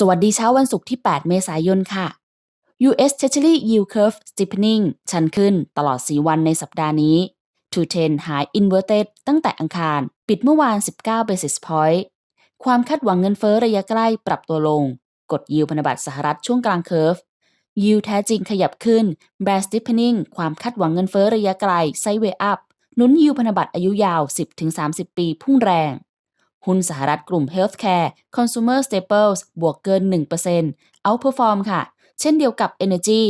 สวัสดีเช้าวันศุกร์ที่ 8 เมษายนค่ะ US Treasury Yield Curve Steepening ชันขึ้นตลอด 4 วันในสัปดาห์นี้ 210 High Inverted ตั้งแต่อังคาร ปิดเมื่อวาน 19 basis point ความคาดหวังเงินเฟ้อระยะใกล้ปรับตัวลง กดยิวพันธบัตรสหรัฐช่วงกลางเคอร์ฟยิวแท้จริงขยับขึ้น Bear Steepening ความคาดหวังเงินเฟ้อระยะไกล Sideway Up นุนยิวพันธบัตรอายุยาว 10-30 ปีพุ่งแรง หุ้นสหรัฐกลุ่ม Healthcare Consumer Staples บวกเกิน 1% outperform ค่ะ เช่นเดียวกับ Energy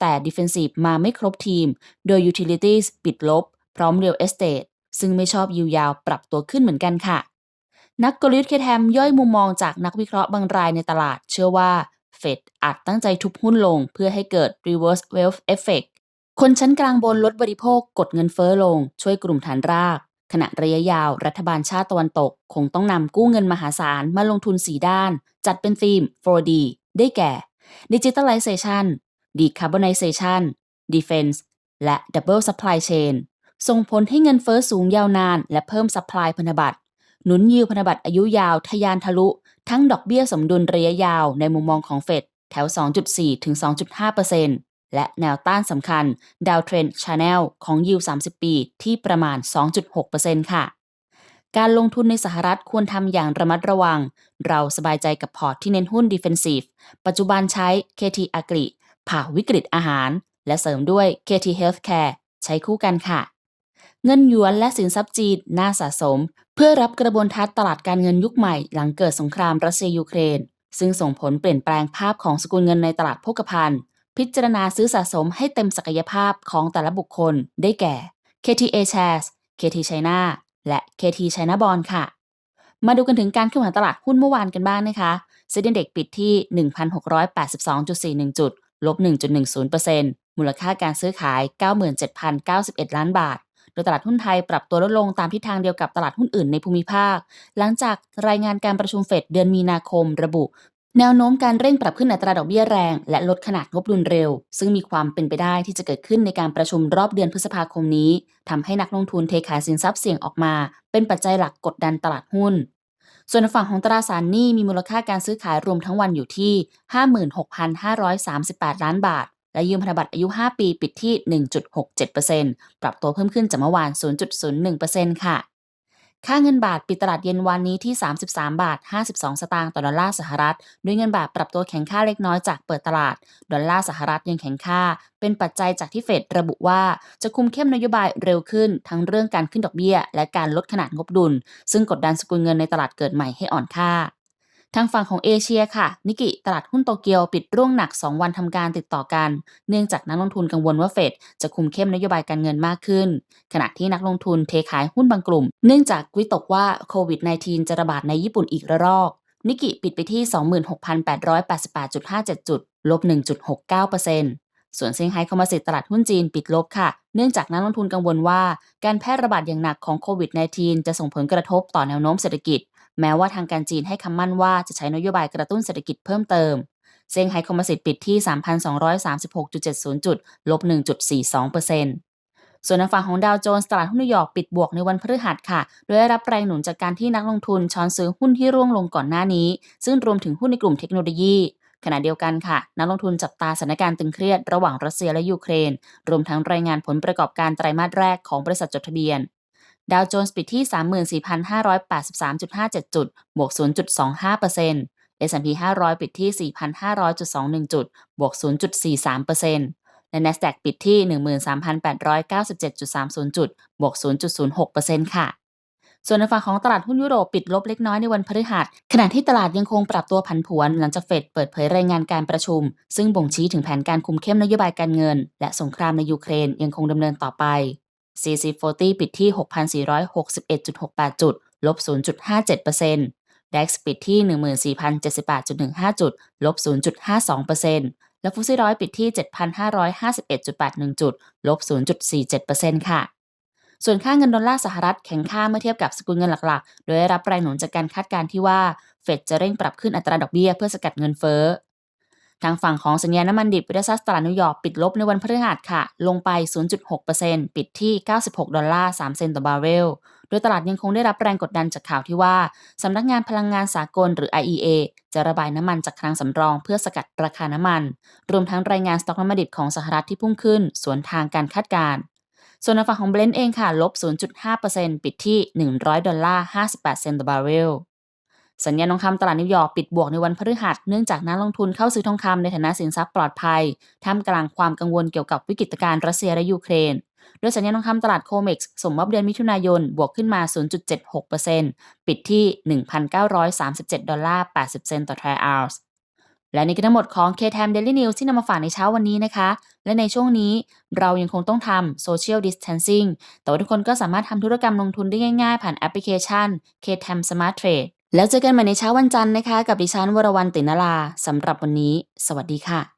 แต่ Defensive มาไม่ครบทีม โดย Utilities ปิดลบ พร้อม Real Estate ซึ่งไม่ชอบยิวยาวปรับตัวขึ้นเหมือนกันค่ะ นักกลยุทธ์เคแทมย่อยมุมมองจากนักวิเคราะห์บางรายในตลาด เชื่อว่าเฟดอาจตั้งใจทุบหุ้นลงเพื่อให้เกิด reverse wealth effect คนชั้นกลางบนลดบริโภคกดเงินเฟ้อลง ช่วยกลุ่มฐานราก ขณะระยะยาวรัฐบาลชาติตะวันตก คงต้องนำกู้เงินมหาศาลมาลงทุน 4 ด้าน จัดเป็นธีม 4D ได้แก่ Digitalization Decarbonization Defense และ Double Supply Chain ส่งผลให้เงินเฟ้อสูงยาวนาน และเพิ่ม supply พันธบัตรหนุนยิวพันธบัตรอายุยาวทะยานทะลุ ทั้งดอกเบี้ยสมดุลระยะยาวในมุมมองของเฟดแถว 2.4 ถึง 2.5% และแนวต้านสำคัญดาวเทรนชาแนลของยิว 30 ปีที่ประมาณ 2.6%ค่ะ การลงทุนในสหรัฐควรทำอย่างระมัดระวัง เราสบายใจกับพอร์ตที่เน้นหุ้น Defensive ปัจจุบันใช้ KT Agri ผ่าวิกฤตอาหาร และเสริมด้วย KT Healthcare ใช้คู่กันค่ะ เงินหยวนและสินทรัพย์จีนน่าสะสม เพื่อรับกระบวนทัศน์ตลาดการเงินยุคใหม่หลังเกิดสงครามรัสเซียยูเครนซึ่งส่งผลเปลี่ยนแปลงภาพของสกุลเงินในตลาดโภคภัณฑ์ พิจารณาซื้อสะสมให้เต็มศักยภาพของแต่ละบุคคล ได้แก่ KTA Shares KT China และ KT China Bond ค่ะ มาดูกันถึงการขึ้นไหวตลาดหุ้นเมื่อวานกันบ้างนะคะเซ็นดีเด็กปิดที่ 1,682.41 จุด ลบ 1.10%มูลค่าการซื้อขาย 97,091 ล้านบาท โดยตลาดหุ้นไทยปรับตัวลดลงตามทิศทางเดียวกับตลาดหุ้นอื่นในภูมิภาค หลังจากรายงานการประชุมเฟดเดือนมีนาคมระบุ แนวโน้มการเร่งปรับขึ้นอัตราดอกเบี้ยแรง และลดขนาดงบดุลเร็ว ซึ่งมีความเป็นไปได้ที่จะเกิดขึ้นในการประชุมรอบเดือนพฤษภาคมนี้ทำให้นักลงทุนเทขายสินทรัพย์เสี่ยงออกมา เป็นปัจจัยหลักกดดันตลาดหุ้น ส่วนฝั่งของตราสารหนี้มีมูลค่าการซื้อขายรวมทั้งวันอยู่ที่ 56,538 ล้านบาท และยืมพันธบัตรอายุ 5 ปีปิดที่ 1.67%ปรับตัวเพิ่มขึ้นจากเมื่อวาน 0.01%ค่ะ ค่าเงินบาทปิดตลาดเย็นวันนี้ที่ 33 บาท 52 สตางค์ต่อดอลลาร์สหรัฐ ด้วยเงินบาทปรับตัวแข็งค่าเล็กน้อยจากเปิดตลาด ดอลลาร์สหรัฐยังแข็งค่า เป็นปัจจัยจากที่เฟดระบุว่าจะคุมเข้มนโยบายเร็วขึ้น ทั้งเรื่องการขึ้นดอกเบี้ย และการลดขนาดงบดุล ซึ่งกดดันสกุลเงินในตลาดเกิดใหม่ให้อ่อนค่า ทางฝั่งของเอเชียค่ะ นิกิตลาดหุ้นโตเกียวปิดร่วงหนัก 2 วันทำการติดต่อกัน เนื่องจากนักลงทุนกังวลว่าเฟดจะคุมเข้มนโยบายการเงินมากขึ้น ขณะที่นักลงทุนเทขายหุ้นบางกลุ่ม เนื่องจากวิตกว่าโควิด -19 จะระบาดในญี่ปุ่นอีกระลอก นิกิปิดไปที่ 26,888.57 จุด ลบ 1.69%ส่วนเซี่ยงไฮ้คอมมิสิตตลาดหุ้นจีนปิดลบค่ะ เนื่องจากนักลงทุนกังวลว่า การแพร่ระบาดอย่างหนักของโควิด -19 จะส่งผลกระทบต่อแนวโน้มเศรษฐกิจ แม้ว่าทางการจีนให้คำมั่นว่าจะใช้นโยบายกระตุ้นเศรษฐกิจเพิ่มเติมเซี่ยงไฮ้คอมมิสิตปิดที่ 3,236.70 จุด ลบ 1.42%ส่วนในฝั่งของดาวโจนส์ตลาดหุ้นนิวยอร์กปิดบวกในวันพฤหัสค่ะ โดยได้รับแรงหนุนจากการที่นักลงทุนช้อนซื้อหุ้นที่ร่วงลงก่อนหน้านี้ ซึ่งรวมถึงหุ้นในกลุ่มเทคโนโลยี ขณะเดียวกันค่ะ นักลงทุนจับตาสถานการณ์ตึงเครียดระหว่างรัสเซียและยูเครน รวมทั้งรายงานผลประกอบการไตรมาสแรกของบริษัทจดทะเบียน ดาวโจนส์ปิดที่ 34,583.57 จุด บวก 0.25% S&P 500 ปิดที่ 4,500.21 จุด บวก 0.43%และ NASDAQ ปิดที่ 13,897.30 จุด บวก 0.06%ค่ะ ส่วนในฝั่งของตลาดหุ้นยุโรปปิดลบเล็กน้อยในวันพฤหัส ขณะที่ตลาดยังคงปรับตัวผันผวนหลังจากเฟดเปิดเผยรายงานการประชุม ซึ่งบ่งชี้ถึงแผนการคุมเข้มนโยบายการเงิน และสงครามในยูเครนยังคงดำเนินต่อไป CC40 ปิดที่ 6,461.68 จุด ลบ 0.57% DAX ปิดที่ 14,078.15 จุด ลบ 0.52%และฟุตซี่ร้อยปิดที่ 7,551.81 จุด ลบ 0.47%ค่ะส่วนค่าเงินดอลลาร์สหรัฐแข็งค่าเมื่อเทียบกับสกุลเงินหลักๆ โดยได้รับแรงหนุนจากการคาดการณ์ที่ว่า เฟดจะเร่งปรับขึ้นอัตราดอกเบี้ยเพื่อสกัดเงินเฟ้อ ทางฝั่งของสัญญาณน้ำมันดิบวิทยาศาสตลาดนิวยอร์กปิดลบในวันพฤหัสค่ะ ลงไป 0.6%ปิดที่ 96 ดอลลาร์ 3 เซนต์ต่อบาร์เรล โดยตลาดยังคงได้รับแรงกดดันจากข่าวที่ว่า สำนักงานพลังงานสากลหรือ IEA จะระบายน้ำมันจากคลังสำรองเพื่อสกัดราคาน้ำมัน รวมทั้งรายงานสต็อกน้ำมันดิบของสหรัฐที่พุ่งขึ้น สวนทางการคาดการณ์ส่วนในฝั่งของเบลนด์เองค่ะ ลบ 0.5%ปิดที่ 100 ดอลลาร์ 58 เซนต์ต่อบาร์เรล สัญญาณทองคำตลาดนิวยอร์กปิดบวกในวันพฤหัส เนื่องจากนักลงทุนเข้าซื้อทองคำในฐานะสินทรัพย์ปลอดภัย ท่ามกลางความกังวลเกี่ยวกับวิกฤตการณ์รัสเซียและยูเครน โดยสัญญาณทองคำตลาดโคเม็กซ์ส่งมอบเดือนมิถุนายน บวกขึ้นมา 0.76%ปิดที่ 1,937 ดอลลาร์ 80 เซนต์ต่อทรัลล์และนี่คือทั้งหมดของ KTM Daily News ที่นำมาฝากในเช้าวันนี้นะคะ และในช่วงนี้เรายังคงต้องทำ Social Distancing แต่ว่าทุกคนก็สามารถทำธุรกรรมลงทุนได้ง่ายๆ ผ่านแอปพลิเคชัน KTM Smart Trade แล้วเจอกันใหม่ในเช้าวันจันทร์นะคะ กับดิฉันวรวรรณตินลาสำหรับวันนี้ สวัสดีค่ะ